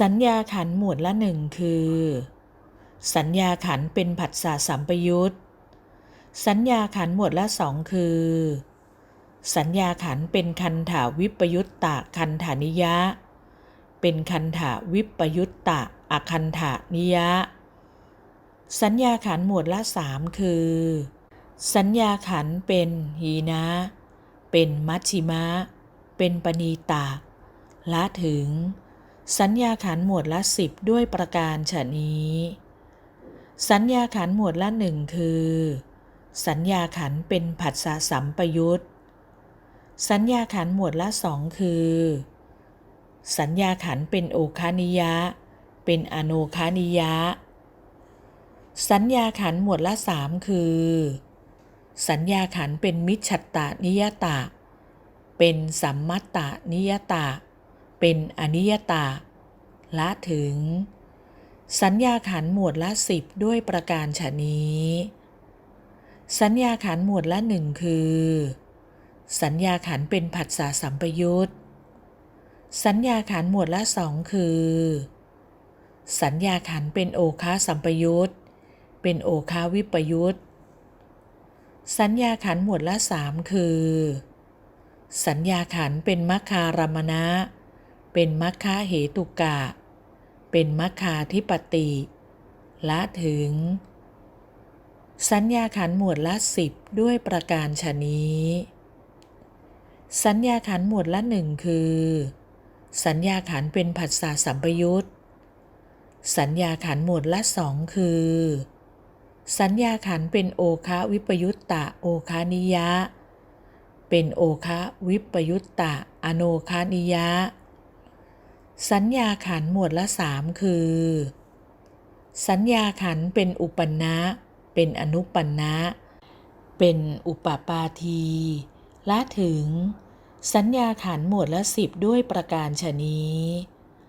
สัญญาขันหมวดละหนึ่งคือ สัญญาขันเป็นผัสสะสัมปยุตสัญญาขันหมวดละสองคือ สัญญาขันเป็นคันถาวิปยุตตะคันธานิยะ เป็นคันถาวิปยุตตะอคันธานิยะ สัญญาขันหมวดละสามคือ สัญญาขันเป็นหีนะ เป็นมัชชิมะ เป็นปณีตาละถึง สัญญาขันหมวดละสิบด้วยประการฉะนี้ สัญญาขันหมวดละหนึ่งคือ สัญญาขันเป็นผัสสะสัมปยุตสัญญาขันหมวดละสองคือ สัญญาขันเป็นโอคานิยะ เป็นอโนคานิยะ สัญญาขันหมวดละสามคือ สัญญาขันเป็นมิจฉตตานิยตาเป็นสัมมัตตานิยตาเป็นอนิยตา ละถึง สัญญาขันหมวดละสิบด้วยประการฉะนี้ สัญญาขันหมวดละหนึ่งคือ สัญญาขันเป็นผัสสะสัมปยุตสัญญาขันหมวดละสองคือ สัญญาขันเป็นโอคาสัมปยุตเป็นโอคาวิปยุตสัญญาขันหมวดละสามคือ สัญญาขันเป็นมัคคารมณะ เป็นมัคคาเหตุกะ เป็นมัคคาธิปติละถึง สัญญาขันหมวดละสิบด้วยประการฉะนี้ สัญญาขันหมวดละหนึ่งคือ สัญญาขันเป็นผัสสะสัมปยุตสัญญาขันหมวดละสองคือ สัญญาขันเป็นโอคาวิปยุตตะโอคานิยะ เป็นโอคาวิปยุตตะอโนคานิยะ สัญญาขันหมวดละสามคือ สัญญาขันเป็นอุปนนะเป็นอนุปนนะ เป็นอุปปาทีละถึง สัญญาขันหมวดละสิบด้วยประการฉะนี้